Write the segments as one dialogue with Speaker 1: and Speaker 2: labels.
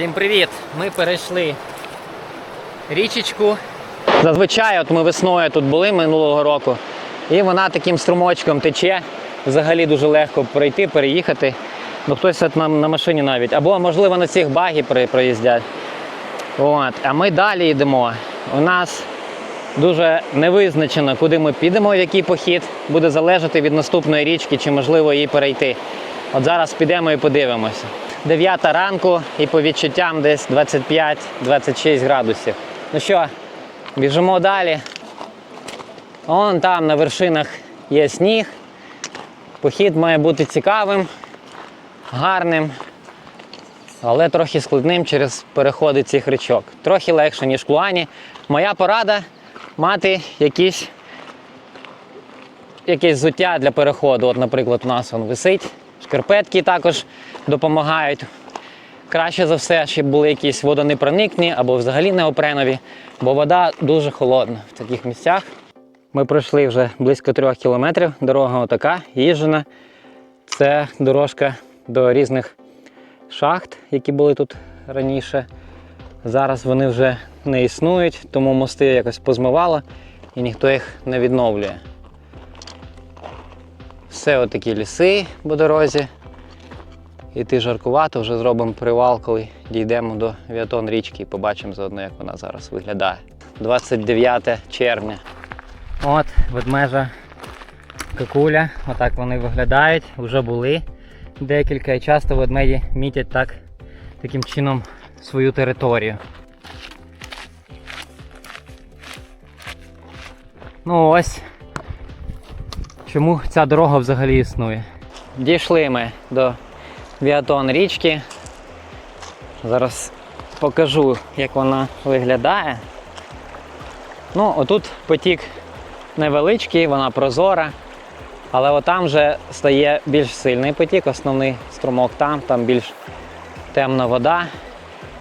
Speaker 1: Всім привіт! Ми перейшли річечку. Зазвичай, от ми весною тут були минулого року, і вона таким струмочком тече. Взагалі дуже легко пройти, переїхати. Ну хтось от на, на машині навіть. Або, можливо, на цих багі проїздять. От. А ми далі йдемо. У нас дуже невизначено, куди ми підемо, в який похід. Буде залежати від наступної річки, чи можливо її перейти. От зараз підемо і подивимося. 9 ранку і по відчуттям десь 25-26 градусів. Ну що, біжимо далі. Вон там на вершинах є сніг. Похід має бути цікавим, гарним, але трохи складним через переходи цих річок. Трохи легше, ніж в Клуані. Моя порада мати якісь, якесь взуття для переходу. От, наприклад, у нас він висить. Шкарпетки також допомагають. Краще за все, щоб були якісь водонепроникні або взагалі неопренові, бо вода дуже холодна в таких місцях. Ми пройшли вже близько трьох кілометрів. Дорога отака, їжджена. Це дорожка до різних шахт, які були тут раніше. Зараз вони вже не існують, тому мости якось позмивало і ніхто їх не відновлює. Все отакі ліси по дорозі. Іти жаркувато, вже зробимо привал, коли дійдемо до Віатон річки і побачимо заодно, як вона зараз виглядає. 29 червня. От, ведмежа какуля, отак вони виглядають, вже були декілька і часто ведмеді мітять так, таким чином свою територію. Ну ось чому ця дорога взагалі існує. Дійшли ми до Віатон річки. Зараз покажу, як вона виглядає. Ну, отут потік невеличкий, вона прозора. Але отам вже стає більш сильний потік, основний струмок там, там більш темна вода.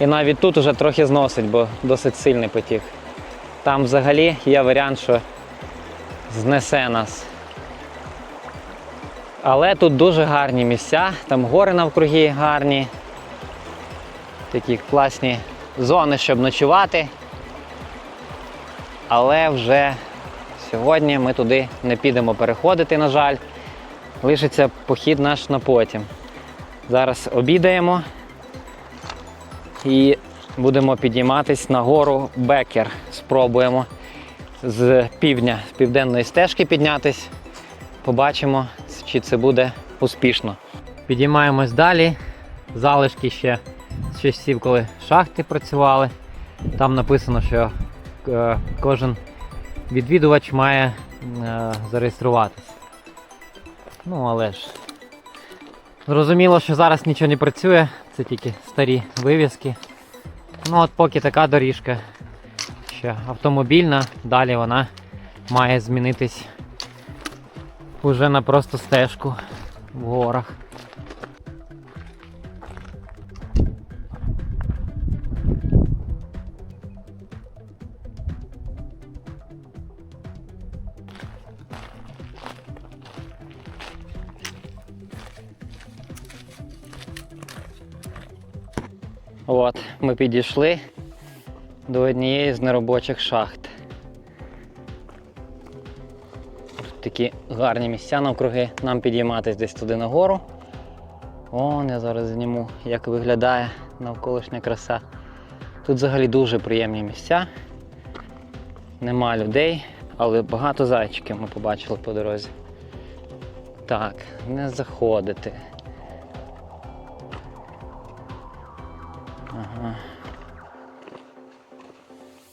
Speaker 1: І навіть тут вже трохи зносить, бо досить сильний потік. Там взагалі є варіант, що знесе нас. Але тут дуже гарні місця, там гори навкруги гарні, такі класні зони, щоб ночувати. Але вже сьогодні ми туди не підемо переходити, на жаль. Лишиться похід наш на потім. Зараз обідаємо і будемо підійматись на гору Бекер. Спробуємо з півдня, з південної стежки піднятись. Побачимо, чи це буде успішно. Підіймаємось далі. Залишки ще з часів, коли шахти працювали. Там написано, що е, кожен відвідувач має е, зареєструватися. Ну, але ж. Зрозуміло, що зараз нічого не працює, це тільки старі вивіски. Ну от поки така доріжка ще автомобільна, далі вона має змінитись уже на просто стежку в горах. От, ми підійшли до однієї з неробочих шахт. Такі гарні місця навкруги. Нам підійматись десь туди нагору. Вон я зараз зніму, як виглядає навколишня краса. Тут взагалі дуже приємні місця. Нема людей, але багато зайчиків ми побачили по дорозі. Так, не заходити. Ага.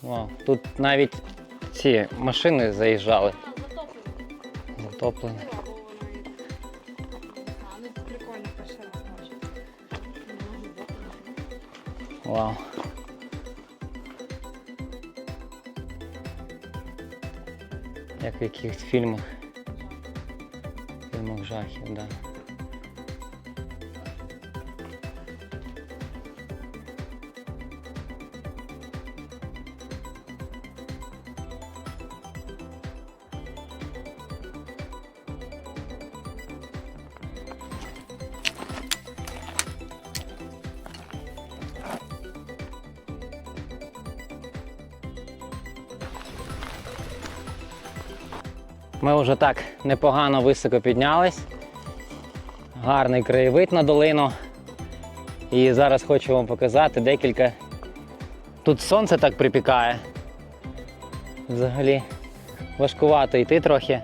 Speaker 1: Вау, тут навіть ці машини заїжджали.
Speaker 2: Бачу.
Speaker 1: Вау. Як в якихось фільмах. Фільмах жахів, так. Да. Ми вже так непогано високо піднялись. Гарний краєвид на долину. І зараз хочу вам показати декілька. Тут сонце так припікає. Взагалі важкувато йти трохи.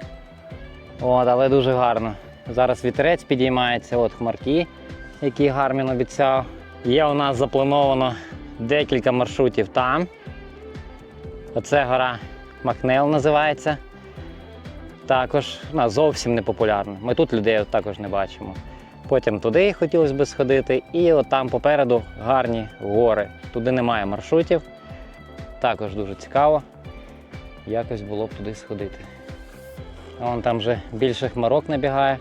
Speaker 1: От, але дуже гарно. Зараз вітерець підіймається, от хмарки, які Гармін обіцяв. Є у нас заплановано декілька маршрутів там. Оце гора Макнел називається. Також вона зовсім не популярна. Ми тут людей також не бачимо. Потім туди хотілося б сходити, і от там попереду гарні гори. Туди немає маршрутів. Також дуже цікаво. Якось було б туди сходити. Вон там вже більше хмарок набігає,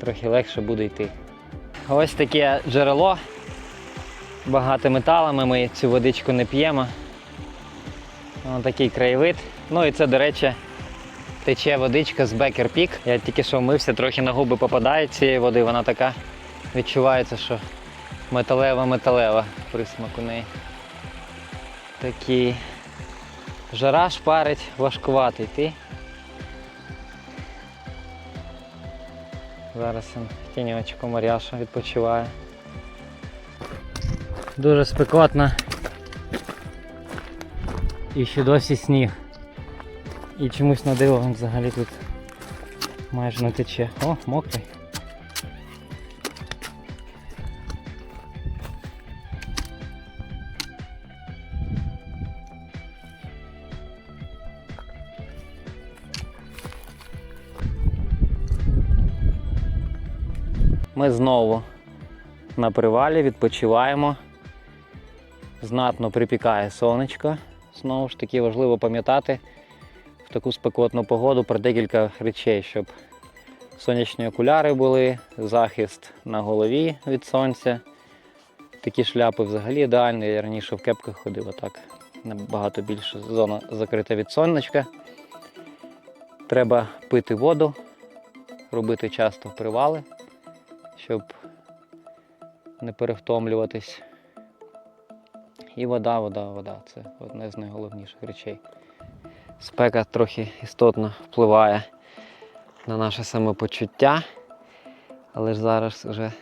Speaker 1: трохи легше буде йти. Ось таке джерело. Багато металами, ми цю водичку не п'ємо. Ось такий краєвид. Ну і це, до речі, тече водичка з Бекер Пік. Я тільки що вмився, трохи на губи попадає цієї води, вона така відчувається, що металева-металева присмак у неї. Такий. Жара шпарить, важкувато йти. Зараз тіньочку Мар'яша відпочиває. Дуже спекотно. І ще досі сніг. І чомусь на диво він взагалі тут майже не тече. О, мокрий. Ми знову на привалі відпочиваємо. Знатно припікає сонечко. Знову ж таки важливо пам'ятати таку спекотну погоду про декілька речей, щоб сонячні окуляри були, захист на голові від сонця. Такі шляпи взагалі ідеальні. Я раніше в кепках ходив, а так набагато більше зона закрита від сонечка. Треба пити воду, робити часто привали щоб не перевтомлюватись. І вода, вода, вода це одне з найголовніших речей. Спека трохи істотно впливає на наше самопочуття, але ж зараз вже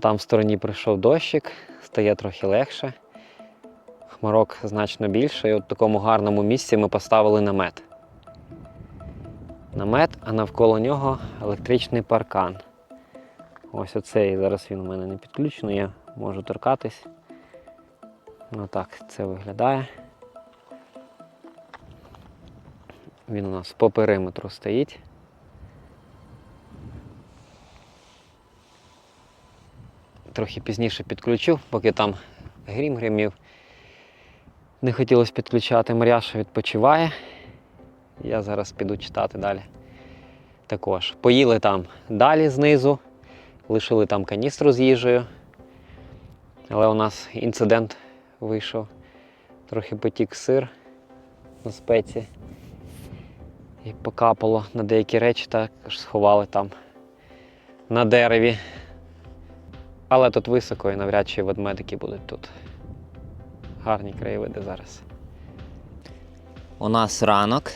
Speaker 1: там в стороні прийшов дощик, стає трохи легше. Хмарок значно більше, і от в такому гарному місці ми поставили намет. Намет, а навколо нього електричний паркан. Ось оцей, зараз він у мене не підключений, я можу торкатись. Ну так це виглядає. Він у нас по периметру стоїть. Трохи пізніше підключу, поки там грім гримів. Не хотілося підключати, Мар'яша відпочиває. Я зараз піду читати далі. Також поїли там далі знизу. Лишили там каністру з їжею. Але у нас інцидент вийшов. Трохи потік сир на спеці. І покапало на деякі речі, також сховали там на дереві. Але тут високо і навряд чи ведмедики будуть тут. Гарні краєвиди зараз. У нас ранок.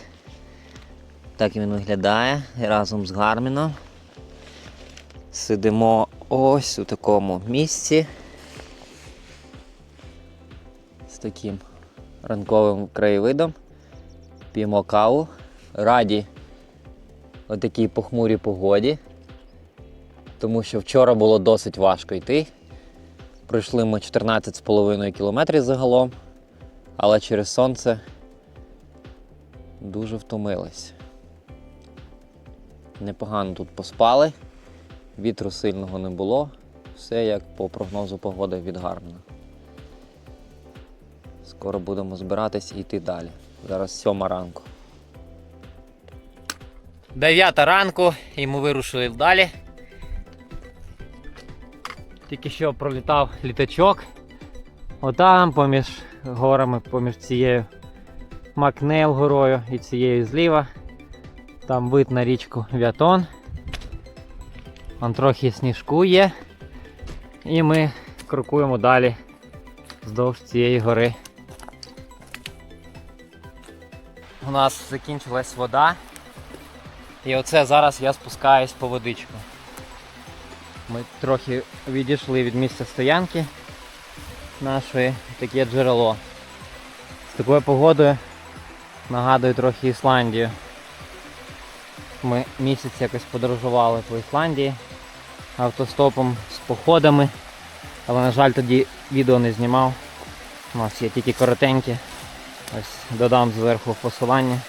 Speaker 1: Так він виглядає разом з Гарміном. Сидимо ось у такому місці. З таким ранковим краєвидом. П'ємо каву. Раді отакій похмурій погоді. Тому що вчора було досить важко йти. Пройшли ми 14,5 кілометрів загалом, але через сонце дуже втомились. Непогано тут поспали. Вітру сильного не було. Все як по прогнозу погоди від. Скоро будемо збиратись і йти далі. Зараз сьома ранку. Дев'ята ранку і ми вирушили далі. Тільки що пролітав літачок. Отам поміж горами, поміж цією Макнейл горою і цією зліва. Там вид на річку Вятон. Вон трохи сніжку є. І ми крокуємо далі вздовж цієї гори. У нас закінчилась вода. І оце зараз я спускаюсь по водичку. Ми трохи відійшли від місця стоянки нашої, таке джерело. З такою погодою нагадує трохи Ісландію. Ми місяць якось подорожували по Ісландії автостопом з походами. Але, на жаль, тоді відео не знімав. У нас є тільки коротенькі. Ось додам зверху посилання.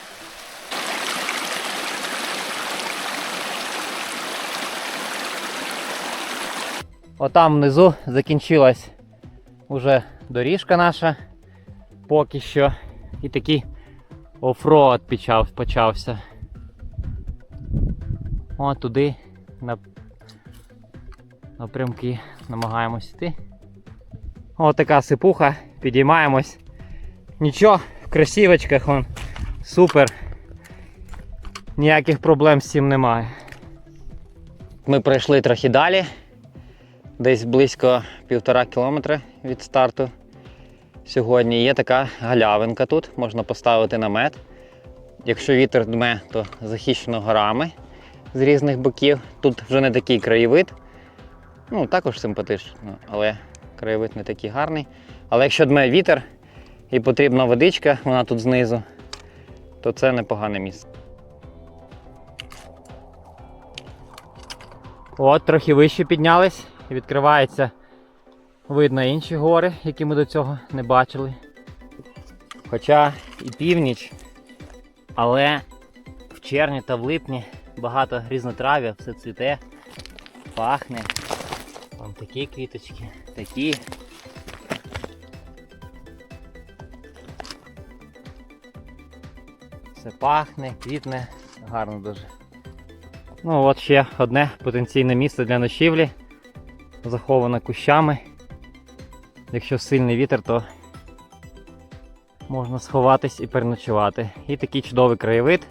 Speaker 1: Отам внизу закінчилась уже доріжка наша поки що. І такий офроад почав, почався. О, туди на... напрямки намагаємось йти. О, така сипуха, підіймаємось. Нічого, в красивочках он. Супер. Ніяких проблем з цим немає. Ми пройшли трохи далі, десь близько півтора кілометра від старту. Сьогодні є така галявинка тут, можна поставити намет. Якщо вітер дме, то захищено горами з різних боків. Тут вже не такий краєвид. Ну, також симпатично, але краєвид не такий гарний. Але якщо дме вітер і потрібна водичка, вона тут знизу, то це непогане місце. От, трохи вище піднялись і відкривається видно інші гори, які ми до цього не бачили. Хоча і північ, але в червні та в липні багато різнотрав'я, все цвіте, пахне. Вон такі квіточки, такі. Все пахне, квітне, гарно дуже. Ну от ще одне потенційне місце для ночівлі, заховане кущами. Якщо сильний вітер, то можна сховатись і переночувати. І такий чудовий краєвид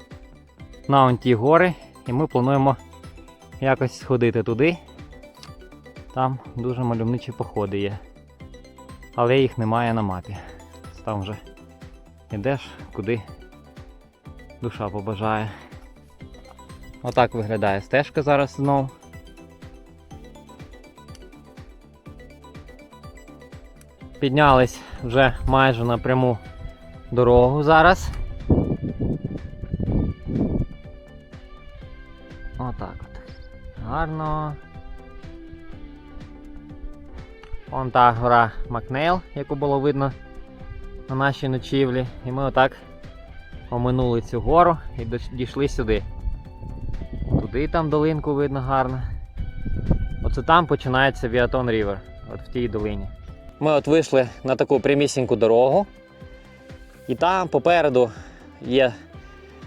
Speaker 1: на он ті гори. І ми плануємо якось сходити туди. Там дуже мальовничі походи є. Але їх немає на мапі. Там вже йдеш, куди душа побажає. Отак виглядає стежка зараз знов. Піднялись вже майже на пряму дорогу зараз. Отак от. Гарно. Вон та гора Макнейл, яку було видно на нашій ночівлі. І ми отак оминули цю гору і дійшли сюди. Туди там долинку видно гарно. Оце там починається Віатон Рівер, от в тій долині. Ми от вийшли на таку прямісіньку дорогу. І там попереду є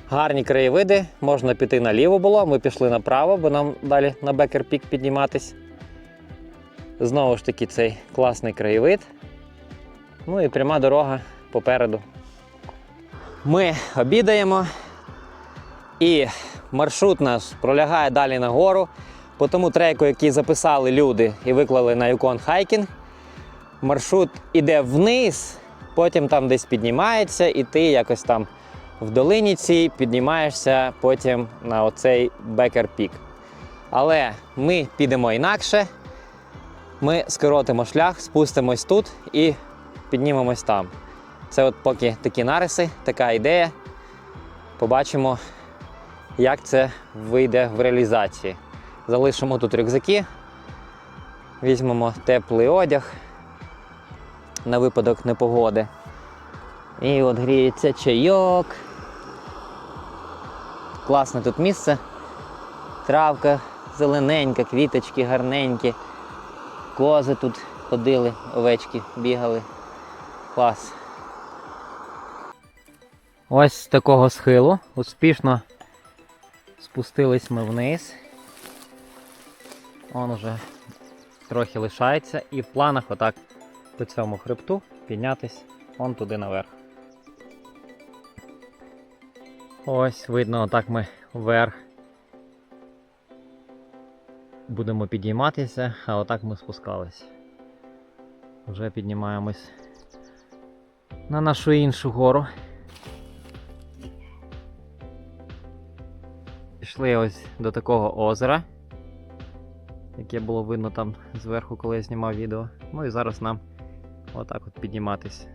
Speaker 1: гарні краєвиди. Можна піти наліво було. Ми пішли направо, бо нам далі на Бекер Пік підніматись. Знову ж таки, цей класний краєвид. Ну і пряма дорога попереду. Ми обідаємо. І маршрут наш пролягає далі нагору. По тому треку, який записали люди і виклали на Yukon Hiking, маршрут іде вниз, потім там десь піднімається, і ти якось там в долині цій піднімаєшся потім на оцей Бекер Пік. Але ми підемо інакше. Ми скоротимо шлях, спустимось тут і піднімемось там. Це от поки такі нариси, така ідея. Побачимо, як це вийде в реалізації. Залишимо тут рюкзаки, візьмемо теплий одяг на випадок непогоди. І от гріється чайок. Класне тут місце. Травка зелененька, квіточки гарненькі. Кози тут ходили, овечки бігали. Клас. Ось з такого схилу успішно спустились ми вниз. Он уже трохи лишається і в планах отак по цьому хребту піднятись он туди наверх. Ось видно, отак ми вверх будемо підійматися, а отак ми спускались. Вже піднімаємось на нашу іншу гору. Пішли ось до такого озера, яке було видно там зверху, коли я знімав відео. Ну і зараз нам отак от підніматись.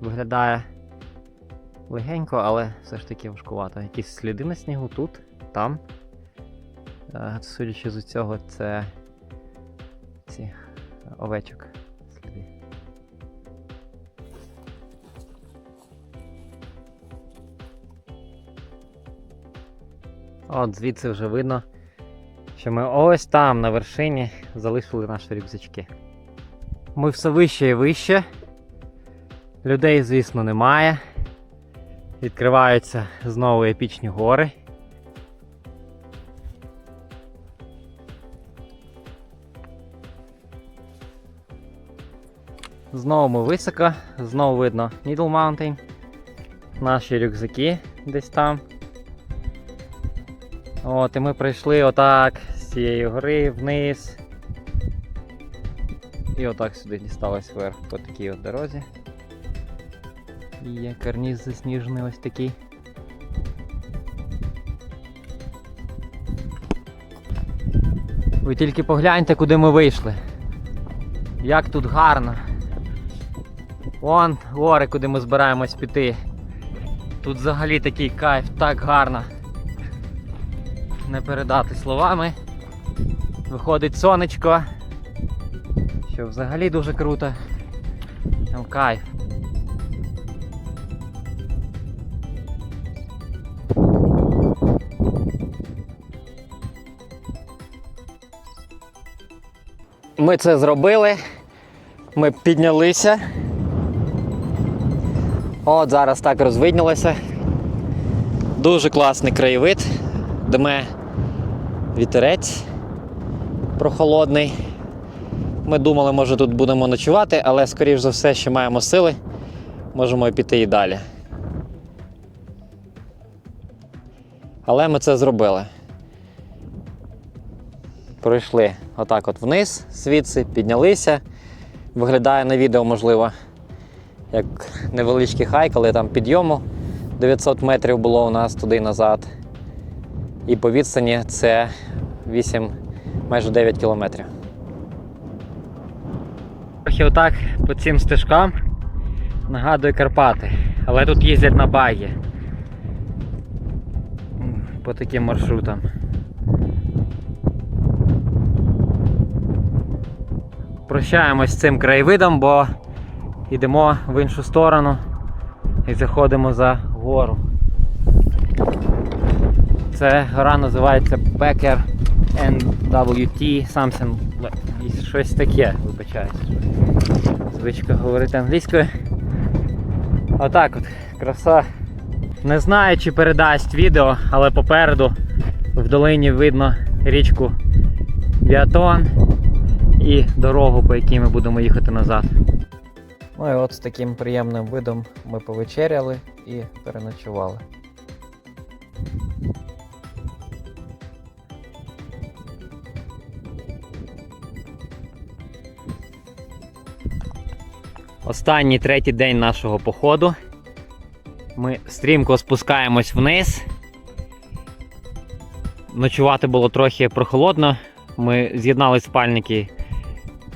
Speaker 1: Виглядає легенько, але все ж таки важкувато. Якісь сліди на снігу тут, там. Е, Судячи з цього, це ці овечок сліди. От звідси вже видно, що ми ось там на вершині залишили наші рюкзачки. Ми все вище і вище. Людей, звісно, немає. Відкриваються знову епічні гори. Знову ми високо, знову видно Needle Mountain. Наші рюкзаки десь там. От, і ми прийшли отак з цієї гори вниз. І отак сюди дісталось вверх по такій от дорозі. І є карніз засніжений ось такий. Ви тільки погляньте, куди ми вийшли. Як тут гарно. Вон гори, куди ми збираємось піти. Тут взагалі такий кайф, так гарно. Не передати словами. Виходить сонечко. Що взагалі дуже круто. Там кайф. Ми це зробили. Ми піднялися. От зараз так розвиднілося. Дуже класний краєвид. Дме вітерець прохолодний. Ми думали, може тут будемо ночувати, але скоріш за все, ще маємо сили. Можемо піти і далі. Але ми це зробили. Пройшли отак от вниз звідси, піднялися. Виглядає на відео, можливо, як невеличкий хайк, але там підйому 900 метрів було у нас туди і назад. І по відстані це 8, майже 9 кілометрів. Трохи отак по цим стежкам нагадує Карпати. Але тут їздять на багі. По таким маршрутам. Прощаємось з цим краєвидом, бо йдемо в іншу сторону і заходимо за гору. Це гора називається Becker NWT, like- щось таке, вибачаюсь. Звичка говорити англійською. Отак от, краса. Не знаю, чи передасть відео, але попереду в долині видно річку Біатон і дорогу, по якій ми будемо їхати назад. Ну і от з таким приємним видом ми повечеряли і переночували. Останній третій день нашого походу. Ми стрімко спускаємось вниз. Ночувати було трохи прохолодно. Ми з'єднали спальники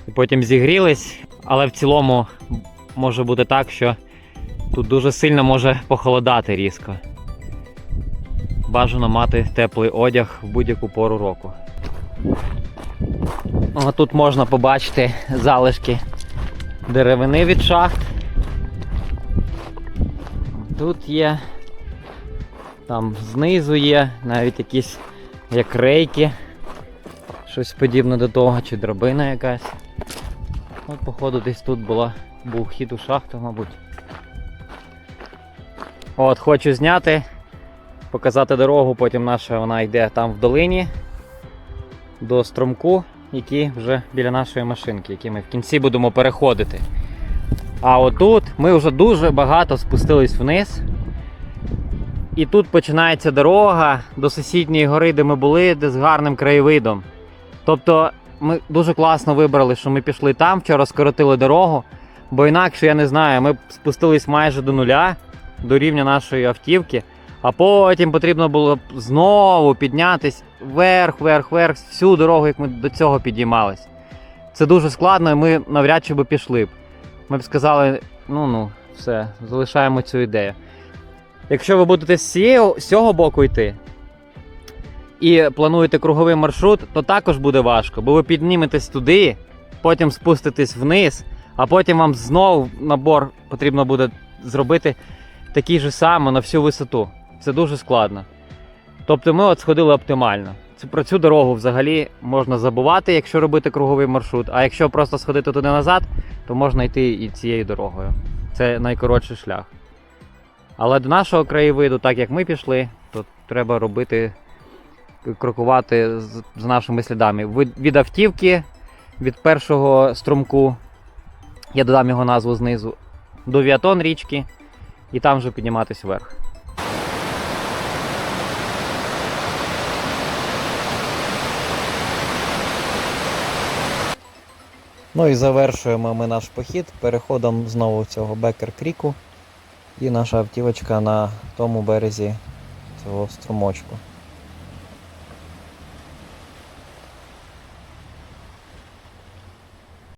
Speaker 1: і потім зігрілись, але в цілому може бути так, що тут дуже сильно може похолодати різко. Бажано мати теплий одяг в будь-яку пору року. О, тут можна побачити залишки деревини від шахт. Тут є, там знизу є навіть якісь як рейки, щось подібне до того, чи драбина якась. От, походу, десь тут була, був вхід у шахту, мабуть. От, хочу зняти, показати дорогу, потім наша вона йде там в долині до струмку, який вже біля нашої машинки, які ми в кінці будемо переходити. А отут ми вже дуже багато спустились вниз. І тут починається дорога до сусідньої гори, де ми були, де з гарним краєвидом. Тобто ми дуже класно вибрали, що ми пішли там, вчора скоротили дорогу, бо інакше я не знаю, ми спустились майже до нуля, до рівня нашої автівки. А потім потрібно було знову піднятись вверх, вверх, вверх, всю дорогу, як ми до цього підіймались. Це дуже складно, і ми навряд чи би пішли б. Ми б сказали, ну ну, все, залишаємо цю ідею. Якщо ви будете з, цієї, з цього боку йти і плануєте круговий маршрут, то також буде важко, бо ви підніметесь туди, потім спуститесь вниз, а потім вам знову набор потрібно буде зробити такий же самий на всю висоту. Це дуже складно. Тобто ми от сходили оптимально. Про цю дорогу взагалі можна забувати, якщо робити круговий маршрут. А якщо просто сходити туди назад, то можна йти і цією дорогою. Це найкоротший шлях. Але до нашого краєвиду, так як ми пішли, то треба робити, крокувати з, нашими слідами. Від, від автівки, від першого струмку, я додам його назву знизу, до Віатон річки, і там вже підніматись вверх. Ну і завершуємо ми наш похід переходом знову цього Бекер Кріку. І наша автівочка на тому березі цього струмочку.